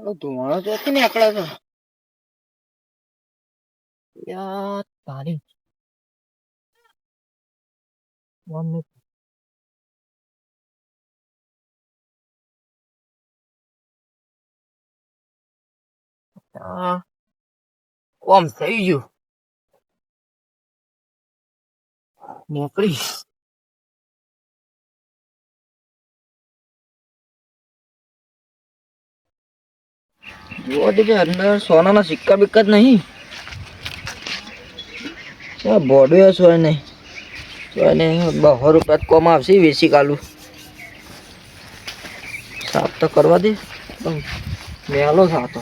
ઓલો ધુમાડો ચોથી નીકળે છે યાર તારી One minute. આ કોમ થઈ ગયું. નીકળી જોવા દેજે અંદર સોનાના સિક્કા બિક્કા જ નહીં આ બોડું સોય નહીં એને નહીં બસો રૂપિયા કોમ આવશે વેસી કાલું સાફ તો કરવા દે મેલો સાતો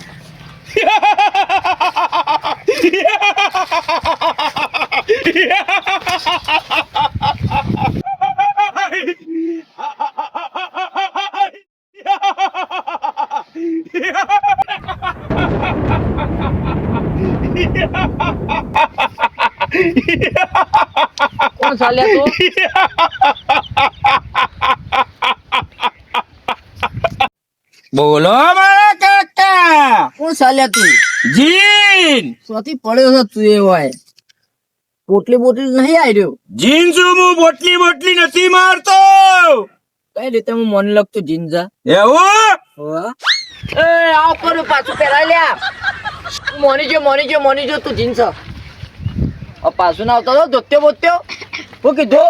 કોણ ચાલ્યા તું બોલો મારા કાકા કોણ ચાલ્યા તું જીન સોથી પડ્યો છે તું એ હોય પોટલી બોટલી નહીં આવ્યો જીન શું હું બોટલી બોટલી નથી મારતો કઈ રીતે હું મન લગતું જીંજા એવું એ આવ કરું પાછું પહેરાય લ્યા મોની જો મોની જો મોની જો તું જીન્સ. આ પાછું ના આવતો ધોત્યો બોત્યો. હું કીધું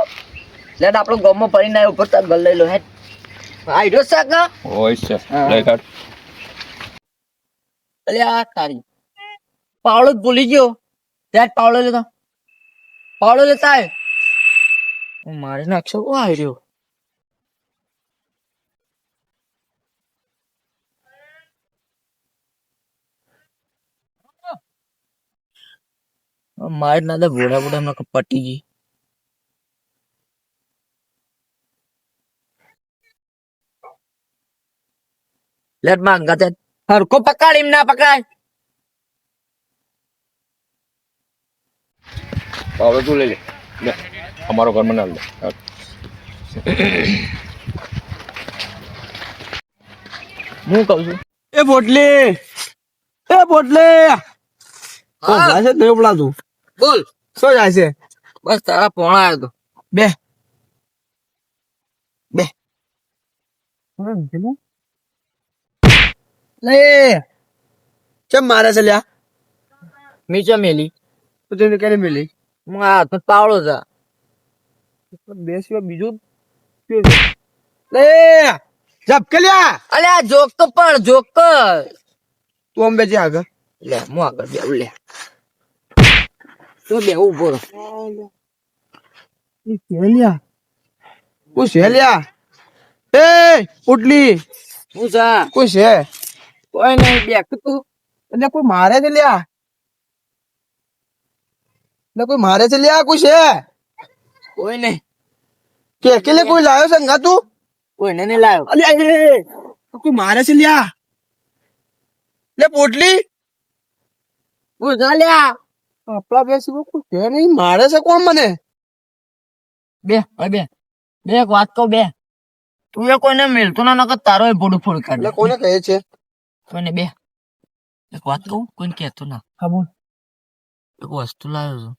લેટ આપણો ગામમાં ફરી ના ઉપર તક ગલ લઈ લો હેડ. આઈડો શાક ના હોય છે. લઈ કાઢ. અલ્યા તારી. પાવડો જ ભૂલી ગયો. ત્યાં પાવડો લેતા. પાવડો લેતા મારી નાખશો? કો આવી મારી ના દે ભોડા ભોડા હમણાં પટી ગઈ. લેટમાં અંગા તે હરકો પકડ એમ ના પકડાય. હવે તું લઈ લે. લે અમારો ઘર મને લે. હું કહું છું? એ પોટલી એ હા. જાય છે નહીં પડાતું બોલ. શું જાય છે? બસ તારા પોણા આવ્યો તો. બે. બે. લે. ચમ મારે છે લ્યા? નીચે મેલી તો તેને કેને મેલી? હું આ હાથમાં પાવળો છે. બે સિવાય બીજું? લે. ઝપકે લ્યા? અલે આ જોક તો પણ જોક કર. તું અંબે આગળ. લે હું આગળ બેવું લે. તું બે ઊભો રહો લ્યા કોઈ છે લ્યા એ પોટલી હું છે કોઈ છે કોઈ નહીં બેક તું એટલે કોઈ મારે છે લ્યા એટલે કોઈ મારે છે લ્યા કોઈ છે કોઈ નહીં કે અકેલે કોઈ લાયો અંગા તું કોઈને નહીં લાવ્યો અલ્યા એ કોઈ મારે છે લ્યા લે પોટલી હું જા લ્યા આપણા બે સિવાય કોઈ છે નહીં મારે છે કોણ મને? બે હવે બે. બે એક વાત કહું બે. તું એ કોઈને મેલતો ના નકર તારો એ ભોડું ફોડ કાઢ. એટલે કોને કહે છે? કોઈને બે. એક વાત કહું કોઈને કહેતો ના. હા બોલ. એક વસ્તુ લાવ્યો છું.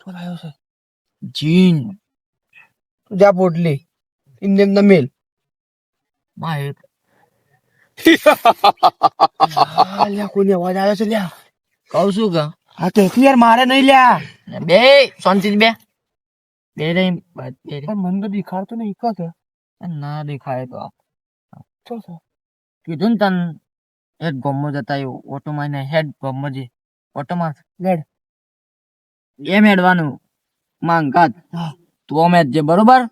શું લાવ્યો છે? જીન. જા પોટલી. ઇન્ડિયન ધ મેલ. માહિત કોની અવાજ આવે છે લ્યા. કહું છું કે? હા તો યાર મારે નહીં લ્યા. બે શાંતિ બે. બે રે બે. પણ મને તો દેખાડતો નહીં કો છે. ના દેખાય તો. શું છે. કીધું તન એક ગમમાં જતા ઓટો માં હેડ ગમમાં જે. ઓટો માં લેડ ગેમ હેડવાનું માંગાત હા. તું મેચ જે બરોબર?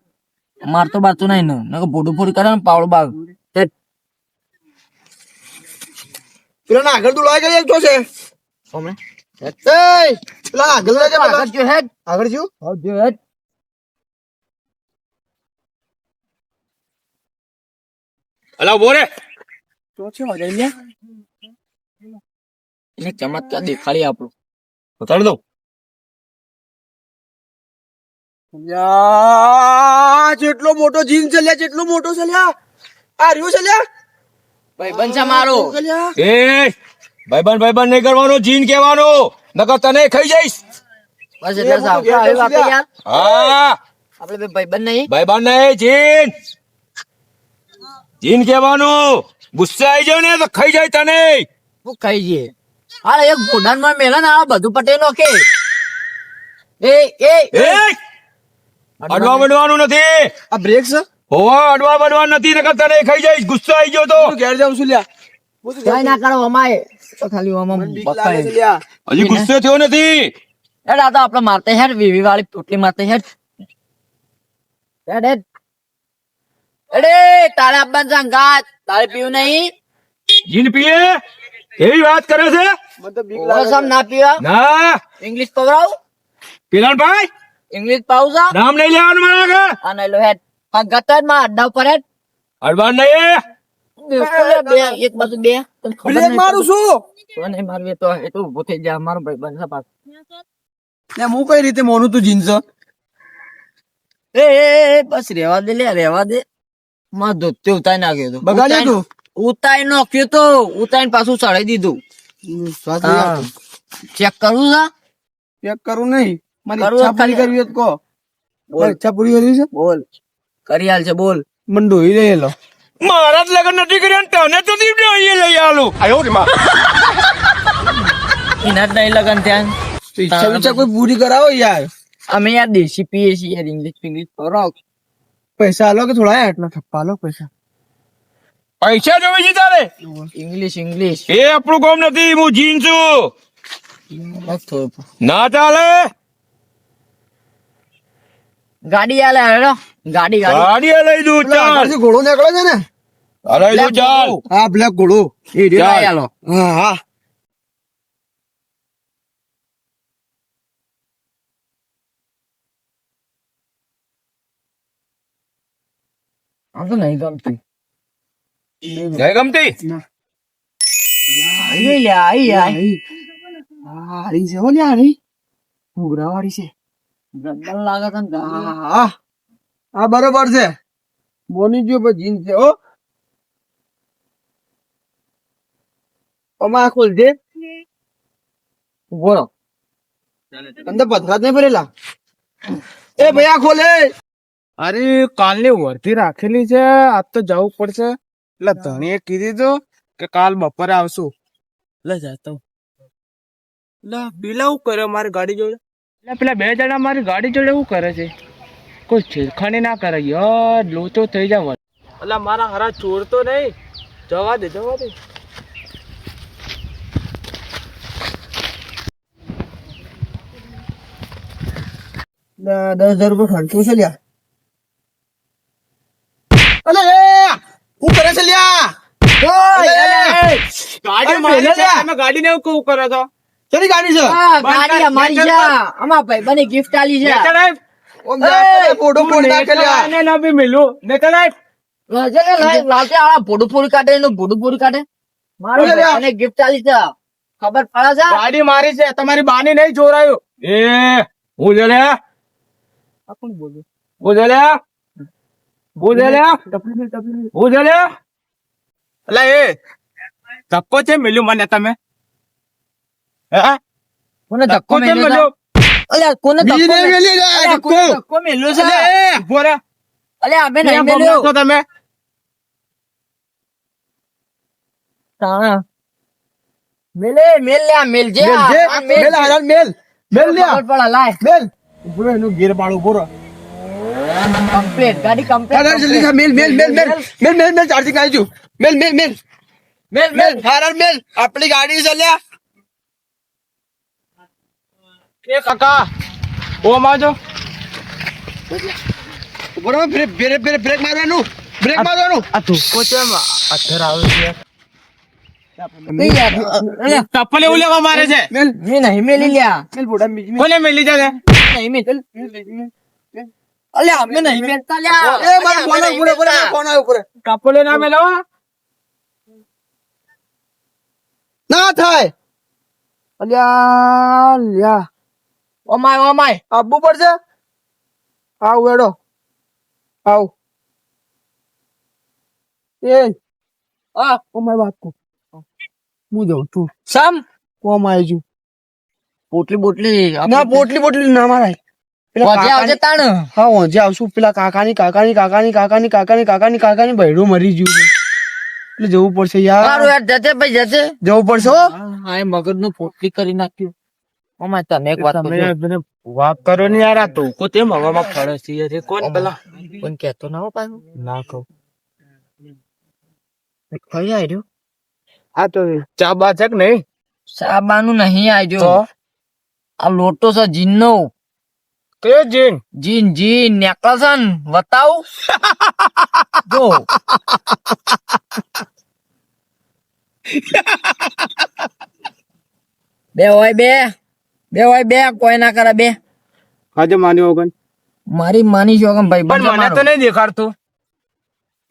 મારતો બારતો નહીં ને. ભોડું ફોડ કરે ને પાવડો બાગ. પેલા આગળ દોડાય લાગે તો છે. પેલા આગળ જા. આગળ જો હેડ. આગળ હા જો હેડ. અલા બોરે તો છે અજય એને ચમત્કાર દેખાડી આપણું? બતાડ દઉં. જેટલો મોટો જીન છે લ્યા જેટલો મોટો છે લ્યા. આ રહ્યો છે લ્યા. ભાઈ છે મારો. એ ભાઈબંધ ભાઈબંધ નહીં કરવાનો જીન કહેવાનું. નકર તને ખાઈ જઈશ. બસ એટલે સાવ આપણે યાર હા. આપણે ભાઈબંધ નહીં. ભાઈબંધ નહીં જીન. જીન કહેવાનું. ગુસ્સે આવી જાય ને તો ખાઈ જાય તને. હું ખાઈ જઈએ. હાલ એક ઘોડાનમાં મેલા ને બધું પટેલ નો કે એ એ. એ? અડવા બનવાનું નથી. આ બ્રેક છે? હોવા અડવા બનવાનું નથી નકર તને ખાઈ જઈશ. ગુસ્સો આવી ગયો તો. હું ઘેર જાઉં છું લ્યા. ના કરો અમાય ખાલી આમાં બકાય હજી ગુસ્સે થયો નથી? આ તો આપણે મારતે હેડ વીવી વાળી પોટલી મારતે હેડ. હેડ અરે તારે આપવાનું છે તારે પીવું નહીં. જીન પીએ? એવી વાત કરે છે? મતલબ બીક લાગે સમ ના પીવા. ના. ઇંગ્લિશ પવરાવ? પિલાનભાઈ ઇંગ્લિશ પાઉસા નામ નહીં લેવાનું મારા કે આ નહીં લો હેડ. અંગાત જ માં અડ્ડા ઉપર હેડ. અડવાન નહીં બે એક બાજુ બે. તને ખબર મારું છું તો એ તો ઊભો થઈ જાય મારો ભાઈ બનશે પાછો. લે હું કઈ રીતે મોનું તું જીન્સ? એ એ એ, બસ રેવા દે લે રેવા દે. માં ધોતે ઉતારી નાખ્યો તો. બગાડ્યો તું? ઉતારી નાખ્યો તો. ઉતારી પાછું ચડાઈ દીધું. ચેક કરું ના ચેક કરું નહીં. મારી કરવું ઈચ્છા પૂરી કરવી તો કહો. બોલ. ઈચ્છા પૂરી કરવી છે? બોલ. કરી હાલ છે બોલ. મને લે રહેલો મારા જ લગ્ન નથી કર્યા તને તો દીવડે અહીંયા લઈ આલું. એના જ નહીં લગન ત્યાં ઈચ્છા વિચા કોઈ પૂરી કરાવો યાર. અમે યાર દેશી પીએ છીએ યાર ઇંગ્લિશ ઇંગ્લિશ પવરાવ પૈસા આલો કે થોડા આટલા થપ્પા આલો પૈસા. પૈસા જોવે છે તારે? ઇંગ્લિશ ઇંગ્લિશ એ આપણું કામ નથી હું જીન છું. ના ચાલે. ગાડી આલે હેડો ગાડી ગાડી. ગાડી લઈ દઉં ચાલ. ઘોડો નીકળે છે ને? આ લઈ દઉં ચાલ. હા બ્લેક ઘોડો. એ ચાલ. હા હા. આ તો નહીં ગમતી. નહીં ગમતી. આઈ લે આઈ આઈ. હારી છે હો લ્યા હારી. છે. ગંદન લાગે હા. હા બરોબર છે. બોની જો પણ જીન છે ઓ ઓમાં ખોલ દે બોલો અંદર પથરા નહીં ભરેલા? એ ભાઈ આ ખોલે. અરે કાલની વર્ધી રાખેલી છે. આજ તો જવું પડશે. એટલે ધણીએ કીધી તો કે કાલ બપોરે આવશું. લે જતો લે પેલા શું કર્યો મારી ગાડી જોડે? એટલે પેલા બે જણા મારી ગાડી જોડે શું કરે છે? કોઈ છેડખાની ના કરે યાર લોચો થઈ જાય એટલે મારા હરા ચોર તો નહીં. જવા દે જવા દે. દસ હજાર રૂપિયા ખર્ચો છે લ્યા. અલે હું કરે છે લ્યા? ગાડી મારી છે, તમે ગાડી ને કેવું કરો છો? ચલી ગાડી છે? ગાડી અમારી છે. અમારા ભાઈબંધે gift આલી છે. ઓમ જા ફોટો ફોડી નાખે ને ના બી મિલું. ને લાજે લાજે આળા ભોડું પૂરું કાઢે એનું ભોડું પૂરું કાઢે. મારો ઓલે લે. આલી છે. ખબર પડે છે? ગાડી મારી છે તમારી બાની નહીં ચોરાયું એ હું લે લે આ કોણ બોલ્યું હું લે લે હું લે લે હું લે લે એટલે એ ધક્કો છે મિલ્યું મને તમે? હે? મને ધક્કો છે? મિલ્યો? અલ્યા, કોને ધક્કો મેલ્યો? લ્યા, છે ઊભો રે. અલ્યા, અમે નહીં મેલ્યો. તમે? તાણા. મેલે મેલ લે આ મેલ જે મેલ જે, આ મેલ મેલ હારા મેલ. મેલ લ્યા પડે, લાય. મેલ. ઊભો એનું ગેર પાડું ઊભો રહો. કમ્પ્લીટ ગાડી હા, જલ્દી કમ્પ્લીટ થા, મેલ મેલ મેલ મેલ. મેલ મેલ મેલ ચાર્જિંગ આવી ગયું. મેલ મેલ મેલ મેલ. મેલ મેલ. હારા મેલ. આપણી ગાડી છે લ્યા. એ કાકા ઓ માજો બરાબર બ્રેક બ્રેક બ્રેક મારવાનું બ્રેક મારવાનું આ ધુક્કો છે અધર આવે છે ચપ્પલ એવું લેવા મારે છે મેં નહીં મેલી લ્યા કોને મેલી છે નહીં મેલ અલ્યા અમે નહીં મેલતા લ્યા એ મારો ફોન ફોન ના મેલો ના થાય અલ્યા લ્યા ઓમાય અમાય. આપવું પડશે? આવ વેડો. આવ. એ. આ અમાય વાત કો હું જાઉં છું સામ. કોમાય જુ પોટલી બોટલી ના પોટલી બોટલી ના મારાય. હા આવશું. પેલા કાકાની કાકાની કાકાની કાકાની કાકાની કાકાની કાકાની બૈરું મરી ગયું છે. એટલે જવું પડશે યાર. યાર જતે ભાઈ જતે જવું પડશે હા. એ મગજનું પોટલી કરી નાખ્યું. અમાર તને એક વાત તમે વાત કરો ને યાર આ તો. કોતે હવામાં ફળે છે કોણ પેલા? કોણ કહેતો ના હો પાછું? ના કહું. કઈ આવ્યો આ તો ચા બા છે કે નહીં? સાબાનું નહીં આવ્યો આ લોટો છે જીનનો. કયો જીન. જીન જીન નેકલસન બતાવ જો. બે હોય બે. બે હોય બે કોઈ ના કરે બે. આજે માની ઓગન મારી માની છો ભાઈ પણ મને તો નહીં દેખાડતું.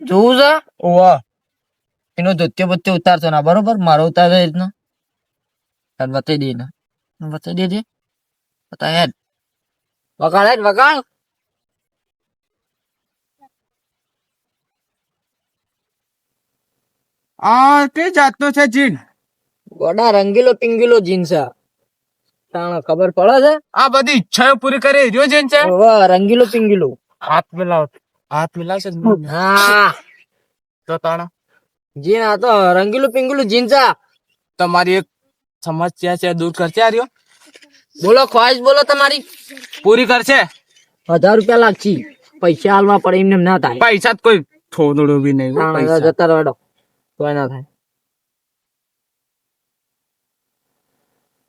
જોવું છે? ઓવા એનો ધોત્યો બત્યો ઉતારતો ના બરોબર? મારો ઉતાર એ રીતનો. તાર બતાવી દે ના બતાવી દેજે બતા હેડ. વગાડ હેડ વગાડ. આ તે જાતનો છે જીન? ગોડા રંગીલો પિંગીલો જીન છે. તાણ ખબર પડે છે? આ બધી ઈચ્છાઓ પૂરી કરી રહ્યો છે. ને વાહ રંગીલો પિંગીલો. હાથ મિલાવ હાથ મિલાવશે હા. તો તાણા. જીન આ તો રંગીલું પિંગીલું જીન્સ છે. તમારી એક સમસ્યા છે દૂર કરશે આ રહ્યો? બોલો ખ્વાહિશ બોલો તમારી. પૂરી કરશે? હજાર રૂપિયા લાગશે. પૈસા હાલવા પડે એમને ના થાય. પૈસા કોઈ થોડું બી નહીં. જતા રહેડો કોઈ ના થાય.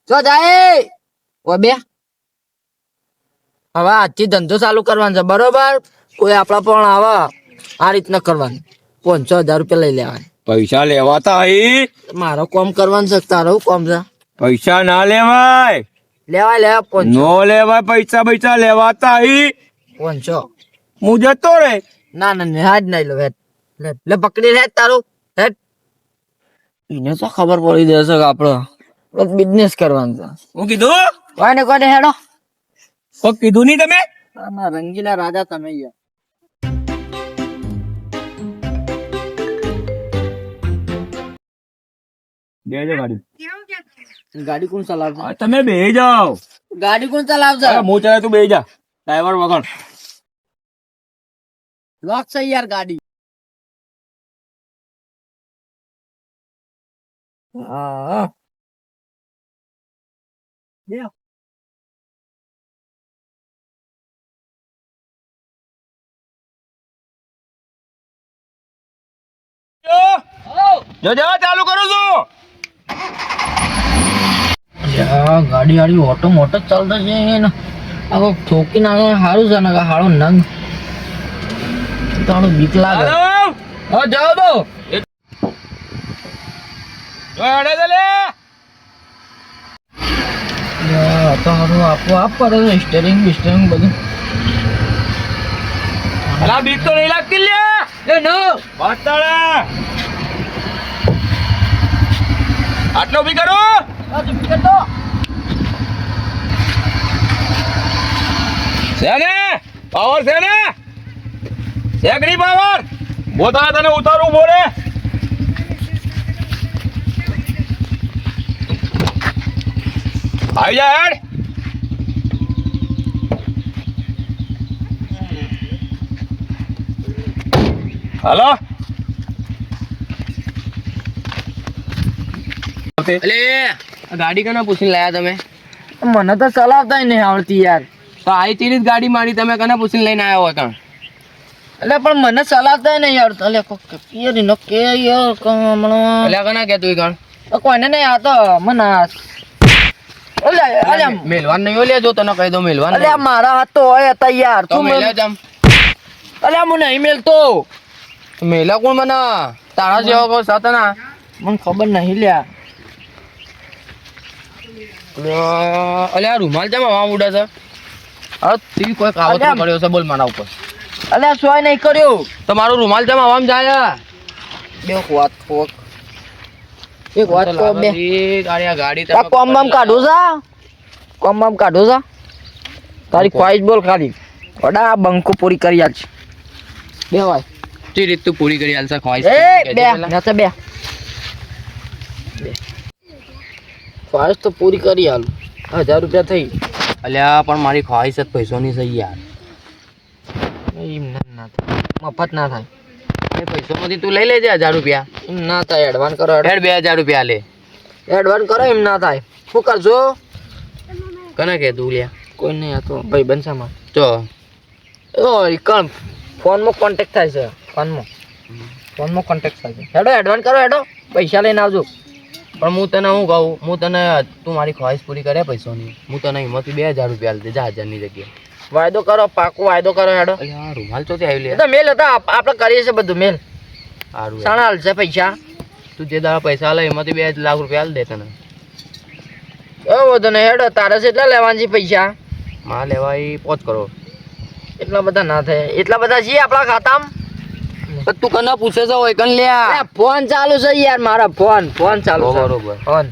જો જાય. ઓ બે. હવે આજથી ધંધો ચાલુ કરવાનો છે બરોબર? કોઈ આપણા પણ આવે. આ રીતના કરવાનું. પાંચસો હજાર રૂપિયા લઈ લેવાના. પૈસા લેવાતા અહીં મારો કોમ કરવાનું છે તારો કોમ છે? પૈસા ના લેવાય. લેવાય લેવા નો લેવાય પૈસા પૈસા લેવાતા અહીં પાંચસો. હું જતો રે ના ના ના હાજ નહીં લો હેટ લે પકડી લે તારું. હેટ એને તો ખબર પડી દેશે કે આપણો? બિઝનેસ કરવાનો છે. હું કીધું? કોને કોને હેડો? કોઈ કીધું નહીં તમે? આમાં રંગીલા રાજા તમે યાર. બેજો ગાડી. ગાડી કોણ ચલાવશે? તમે બે જાઓ. ગાડી કોણ ચલાવશે? અરે હું ચાલે તું બે જા. ડ્રાઈવર વગર. લોક છે યાર ગાડી. હા. જો જો ચાલુ કરું છું. ગાડી વાળી ઓટો મોટો ચાલતો છે એને. આખો ઠોકી નાખે સારું છે ને હાળો નંગ. તાણું બીક લાગે. હા જાઓ તો લે. તો હારું આપો આપ પડે સ્ટેરિંગ બિસ્ટેરિંગ બધું. અલા બીક તો નહીં લાગતી લે એ નો વાત આટલો બી કરો. છે ને? પાવર છે ને? સેને કે પાવર બોતા તને ઉતારવું બોલે. આવી જા હેડ. હાલો? ગાડી કના પૂછીને લાયા તમે? મને તો ચલાવતા નહીં આવડતી યાર. તો આઈ તીરી જ ગાડી મારી તમે કને પૂછીને લઈને આવ્યો હતા એટલે પણ મને ચલાવતા નહીં આવડતું. એટલે કોક યાર એનો કે યાર ક- હમણાં એટલે કને કે તું કણ કોઈને નહીં આવતો મને મેલવાન નહીં ઓલે જો તને કહી દો મેલવાન અલે મારા હાથ તો હોય હતા તું મેલે. જમ અલે હું નહીં મેલતો. મેલા કોણ મને? તારા જેવો સાથે મને ખબર નહીં લ્યા. અલે આ રૂમાલ જમ હવા ઉડે છે? અરે તી કોઈ કાવતરો. કર્યો છે બોલ મારા ઉપર. અલે સોય નહીં કર્યો. તો મારો રૂમાલ જમ હવામાં જાય બે વાત કોક એક વાત કો બે. આ ગાડી તા કોમ બામ કાઢો જા. કોમ બામ કાઢો જા. તારી ખ્વાહિશ બોલ ખાલી. ઓડા બંકો પૂરી કરી આલ બે ભાઈ. તે રીત તું પૂરી કરી હાલશે ખવાઈશ એ બે. ના તો બે. બે. તો પૂરી કરી હાલ હજાર રૂપિયા થઈ. અલ્યા પણ મારી ખવાઈશ જ પૈસોની છે યાર. એમ ના ના થાય. મફત ના થાય. એ પૈસામાંથી તું લઈ લેજે હજાર રૂપિયા. એમ ના થાય એડવાન્સ કરો હેડ બે હજાર રૂપિયા લે. એડવાન્સ કરો એમ ના થાય. શું કરજો કને કે તું લ્યા? કોઈ નહીં આ તો ભાઈ બનસામાં તો? ઓ કણ ફોનમાં કોન્ટેક્ટ થાય છે ફોનમાં. ફોનમાં કોન્ટેક્ટ થાય છે. હેડો એડવાન્સ કરો હેડો. પૈસા લઈને આવજો. પણ હું તને શું કહું હું તને તું મારી ખ્વાહિશ પૂરી કરે પૈસોની. હું તને એમાંથી બે હજાર રૂપિયા આલી દે જા હજારની જગ્યાએ. વાયદો કરો પાકો વાયદો કરો હેડો. રૂમાલ તો આવી લે. તો મેલ હતા આપણે કરીએ છીએ બધું મેલ. સારું સાણા હાલશે પૈસા. તું જે દાડા પૈસા લે એમાંથી બે લાખ રૂપિયા હાલ દે તને. એ વધુ નહીં હેડો તારે છે એટલા લેવાના છે પૈસા? માં લેવાય પોચ કરો એટલા બધા ના થાય. એટલા બધા છીએ આપણા ખાતામાં? તું કને પૂછે છે હોય કન લે ફોન ચાલુ છે યાર મારા ફોન ફોન ચાલુ છે. બરોબર. ફોન.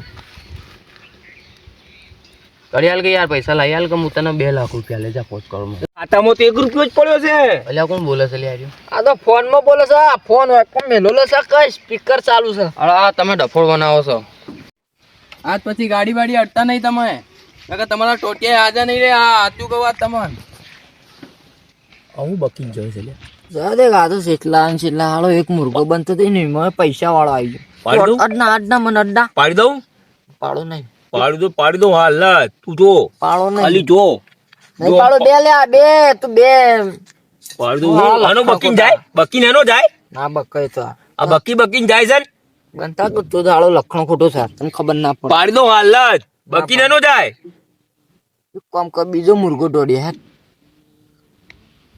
હાલ કે યાર પૈસા લઈ આલ કે હું તને બે લાખ રૂપિયા લે જા પોચ કરું ખાતામાં તો એક રૂપિયો જ પડ્યો છે. એટલે કોણ બોલે છે લ્યા આ તો ફોનમાં બોલે છે આ ફોન હોય કોણ મેલો છે કઈ સ્પીકર ચાલુ છે? અરે આ તમે ડફોડ બનાવો છો. આજ પછી ગાડી વાડી અડતા નહીં તમે. નકર તમારા ટોટિયા હાજર નહીં રે આ આતું કહું આ તમને. હું બકી જોઈ છે લ્યા. જાદે ગાધો કેટલા ને હાલો એક મુર્ગો બનતો હતો ને એમાં પૈસા વાળો આવી પાડી ગયો દઉં? અડના અડના મને અડના. પાડી દઉં? પાડો નહીં. પાડી દો પાડી દો હાલ તું જો. પાડો ખાલી નહીં જો. નહીં પાડો બે લે આ બે તું બે. પાડી દો આનો બકીન જાય? બકીન એનો જાય? ના બકાય તો. આ. બકી બકીન જાય છે? બનતા તો તો હાલો લખણો ખોટો સર તને ખબર ના પડે. પાડી દો હાલ બકીન એનો જાય? કામ કર બીજો મુર્ગો દોડી હે.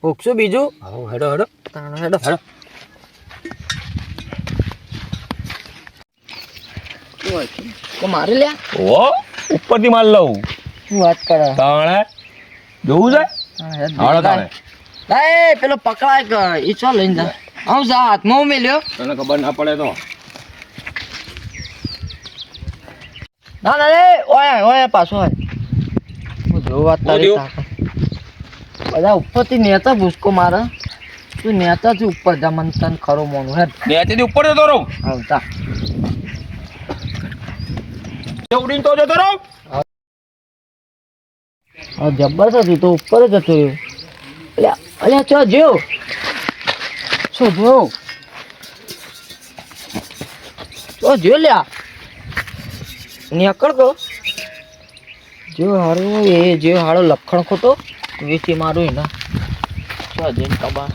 ભૂખશું બીજું? હેડો હેડો. તાણો હેડો. હેડો. તો મારે લ્યા? ઓ ઉપરથી માલ લઉં. શું વાત કરે? તાણે? જોવું છે? હાલો તાણે. એ પેલો પકડાય કે એ ચો લઈને જા. આવ જા હાથમાં મેલ્યો. તને ખબર ના પડે તો. ના ના રે ઓય ઓય પાછો હોય હું જોવું વાત તારી બધા ઉપર ઉપરથી નેતા ભૂસકો મારે. તું નેતા થી ઉપર જા મને તને ખરો મોનું હેડ. નેચેથી ઉપર જતો રહું? આવતા ઉડીને તો જતો રહો. હા જબરદસ્ત તો ઉપર જ હતો અલ્યા અલ્યા, ચો જો શું જો ચો જો લ્યા નીકળ તો જો હારો એ જે હારો લખણ ખોટો. વેચી મારું એના. ચો જઈને કબા